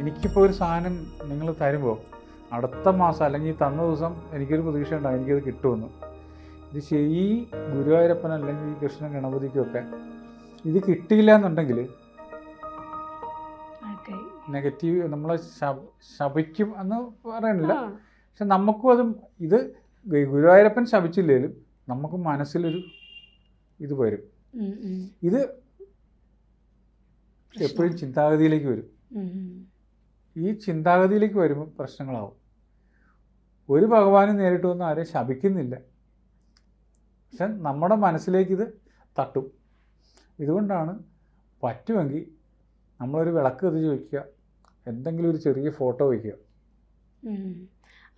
എനിക്കിപ്പോൾ ഒരു സാധനം നിങ്ങൾ തരുമ്പോൾ അടുത്ത മാസം അല്ലെങ്കിൽ തന്ന ദിവസം എനിക്കൊരു പ്രതീക്ഷ ഉണ്ടാകും എനിക്കത് കിട്ടുമെന്ന്. ഇത് ശരി ഈ ഗുരുവായൂരപ്പൻ അല്ലെങ്കിൽ ഈ കൃഷ്ണൻ ഗണപതിക്കൊക്കെ ഇത് കിട്ടിയില്ല എന്നുണ്ടെങ്കിൽ നെഗറ്റീവ് നമ്മളെ ശപ- ശപിക്കും എന്ന് പറയണില്ല. പക്ഷെ നമുക്കും അതും ഇത് ഗുരുവായൂരപ്പൻ ശപിച്ചില്ലേലും നമുക്ക് മനസ്സിലൊരു ഇത് വരും. ഇത് എപ്പോഴും ചിന്താഗതിയിലേക്ക് വരും. ഈ ചിന്താഗതിയിലേക്ക് വരുമ്പോൾ പ്രശ്നങ്ങളാവും. ഒരു ഭഗവാനും നേരിട്ട് വന്ന് ആരെയും ശപിക്കുന്നില്ല. പക്ഷെ നമ്മുടെ മനസ്സിലേക്ക് ഇത് തട്ടും. ഇതുകൊണ്ടാണ് പറ്റുമെങ്കിൽ നമ്മളൊരു വിളക്ക് കത്തിച്ച് വയ്ക്കുക എന്തെങ്കിലും ഒരു ചെറിയ ഫോട്ടോ വയ്ക്കുക.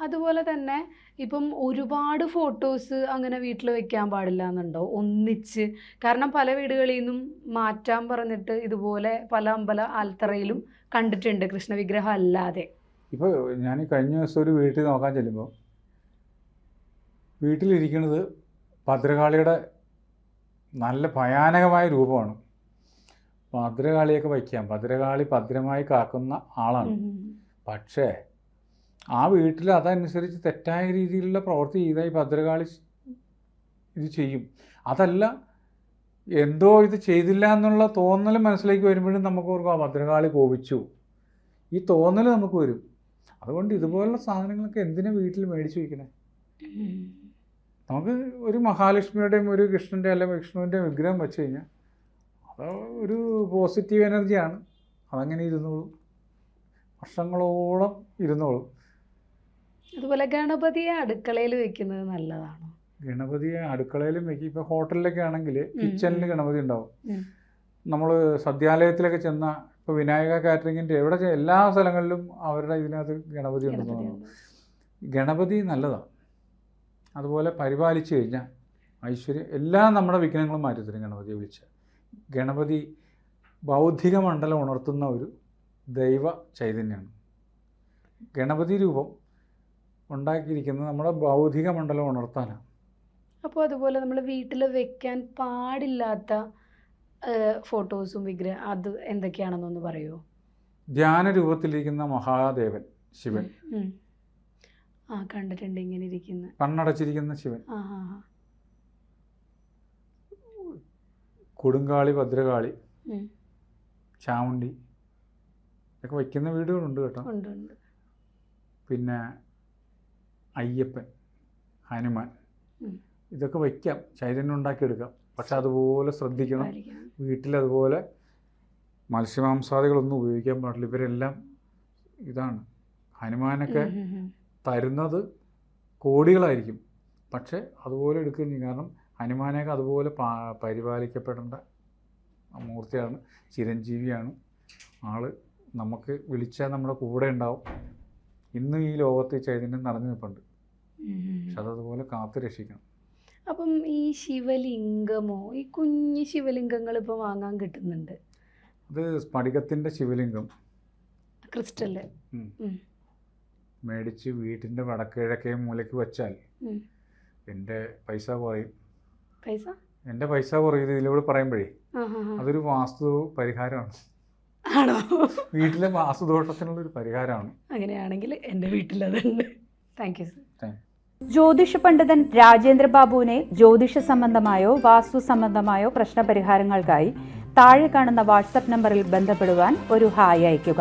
അതുപോലെ തന്നെ ഇപ്പം ഒരുപാട് ഫോട്ടോസ് അങ്ങനെ വീട്ടിൽ വെക്കാൻ പാടില്ല എന്നുണ്ടോ? ഒന്നിച്ച്. കാരണം പല വീടുകളിൽ നിന്നും മാറ്റാൻ പറഞ്ഞിട്ട് ഇതുപോലെ പല അമ്പല ആൽത്തറയിലും കണ്ടിട്ടുണ്ട് കൃഷ്ണ വിഗ്രഹം അല്ലാതെ. ഇപ്പോൾ ഞാൻ കഴിഞ്ഞ ദിവസം ഒരു വീട്ടിൽ നോക്കാൻ ചെല്ലുമ്പോൾ വീട്ടിലിരിക്കുന്നത് ഭദ്രകാളിയുടെ നല്ല ഭയാനകമായ രൂപമാണ്. ഭദ്രകാളിയൊക്കെ വയ്ക്കാം. ഭദ്രകാളി ഭദ്രമായി കാക്കുന്ന ആളാണ്. പക്ഷേ ആ വീട്ടിൽ അതനുസരിച്ച് തെറ്റായ രീതിയിലുള്ള പ്രവൃത്തി ചെയ്താൽ ഈ ഭദ്രകാളി ഇത് ചെയ്യും. അതല്ല എന്തോ ഇത് ചെയ്തില്ല എന്നുള്ള തോന്നൽ മനസ്സിലേക്ക് വരുമ്പോഴും നമുക്ക് ഓർക്കും ആ ഭദ്രകാളി കോപിച്ചു. ഈ തോന്നൽ നമുക്ക് വരും. അതുകൊണ്ട് ഇതുപോലുള്ള സാധനങ്ങളൊക്കെ എന്തിനാ വീട്ടിൽ മേടിച്ചു വയ്ക്കണേ നമുക്ക് ഒരു മഹാലക്ഷ്മിയുടെയും ഒരു കൃഷ്ണന്റെ അല്ലെങ്കിൽ വിഷ്ണുവിന്റെയും വിഗ്രഹം വെച്ച് കഴിഞ്ഞാൽ അത് ഒരു പോസിറ്റീവ് എനർജിയാണ്. അതങ്ങനെ ഇരുന്നോളും. വർഷങ്ങളോളം ഇരുന്നോളും. അതുപോലെ ഗണപതിയെ അടുക്കളയിൽ വെക്കുന്നത് നല്ലതാണ്? ഗണപതിയെ അടുക്കളയിലും വെക്കും. ഇപ്പോൾ ഹോട്ടലിലൊക്കെ ആണെങ്കിൽ കിച്ചണിൽ ഗണപതി ഉണ്ടാവും. നമ്മൾ സദ്യാലയത്തിലൊക്കെ ചെന്ന ഇപ്പോൾ വിനായക കാറ്ററിങ്ങിന്റെ എവിടെ എല്ലാ സ്ഥലങ്ങളിലും അവരുടെ ഇതിനകത്ത് ഗണപതി ഉണ്ടെന്ന് ഗണപതി നല്ലതാണ്. അതുപോലെ പരിപാലിച്ചു കഴിഞ്ഞാൽ ഐശ്വര്യം എല്ലാ നമ്മുടെ വിഘ്നങ്ങളും മാറ്റിത്തരും ഗണപതിയെ വിളിച്ച്. ഗണപതി ബൗദ്ധിക മണ്ഡലം ഉണർത്തുന്ന ഒരു ദൈവ ചൈതന്യമാണ്. ഗണപതി രൂപം ഉണ്ടാക്കിയിരിക്കുന്നത് നമ്മുടെ ബൗദ്ധിക മണ്ഡലം ഉണർത്താനാണ്. അപ്പോൾ അതുപോലെ നമ്മൾ വീട്ടിൽ വെക്കാൻ പാടില്ലാത്ത ഫോട്ടോസും വിഗ്രഹം അത് എന്തൊക്കെയാണെന്നൊന്ന് പറയുമോ ധ്യാന രൂപത്തിലിരിക്കുന്ന മഹാദേവൻ ശിവൻ. ആ കണ്ടിട്ടുണ്ട് ഇങ്ങനെ ഇരിക്കുന്ന. കണ്ണടച്ചിരിക്കുന്ന ശിവൻ. കൊടുങ്കാളി ഭദ്രകാളി. ചാമുണ്ടി ഇതൊക്കെ വയ്ക്കുന്ന വീടുകളുണ്ട് കേട്ടോ. പിന്നെ അയ്യപ്പൻ ഹനുമാൻ. ഇതൊക്കെ വയ്ക്കാം. ചൈതന്യം ഉണ്ടാക്കിയെടുക്കാം. പക്ഷെ അതുപോലെ ശ്രദ്ധിക്കണം. വീട്ടിൽ വീട്ടിലതുപോലെ മത്സ്യമാംസാദികളൊന്നും ഉപയോഗിക്കാൻ പാടില്ല. ഇവരെല്ലാം ഇതാണ്. ഹനുമാനൊക്കെ. തരുന്നത് കോടികളായിരിക്കും. പക്ഷെ അതുപോലെ എടുക്കുകയും ചെയ്യും. കാരണം ഹനുമാനൊക്കെ അതുപോലെ പരിപാലിക്കപ്പെടേണ്ട മൂർത്തിയാണ് ചിരഞ്ജീവിയാണ്. ആൾ നമുക്ക് വിളിച്ചാൽ നമ്മുടെ കൂടെ ഉണ്ടാവും. ഇന്നും ഈ ലോകത്ത് ചൈതന്യം നിറഞ്ഞു നിൽപ്പുണ്ട്. പക്ഷെ അതതുപോലെ കാത്തു രക്ഷിക്കണം. അപ്പം ഈ ശിവലിംഗമോ ഈ കുഞ്ഞു ശിവലിംഗങ്ങൾ ഇപ്പോൾ വാങ്ങാൻ കിട്ടുന്നുണ്ട്? അത് സ്ഫടികത്തിന്റെ ശിവലിംഗം. ക്രിസ്റ്റൽ. മേടിച്ച് വീട്ടിന്റെ വടക്കിഴക്കേ മൂലയ്ക്ക് വെച്ചാൽ എന്റെ പൈസ കുറയും. പൈസ? എന്റെ പൈസ കുറയും. ഇതിലൂടെ പറയുമ്പോഴേ. അതൊരു വാസ്തു പരിഹാരമാണ്. ആണോ? വീട്ടിലെ വാസുദോഷത്തിനുള്ള ഒരു പരിഹാരമാണ്. അങ്ങനെയാണെങ്കിൽ എന്റെ വീട്ടിലതുണ്ട് താങ്ക് യു സർ ജ്യോതിഷ പണ്ഡിതൻ രാജേന്ദ്ര ബാബുവിനെ ജ്യോതിഷ സംബന്ധമായോ വാസ്തു സംബന്ധമായോ പ്രശ്നപരിഹാരങ്ങൾക്കായി താഴെ കാണുന്ന വാട്സപ്പ് നമ്പറിൽ ബന്ധപ്പെടുവാൻ ഒരു ഹായ് അയയ്ക്കുക.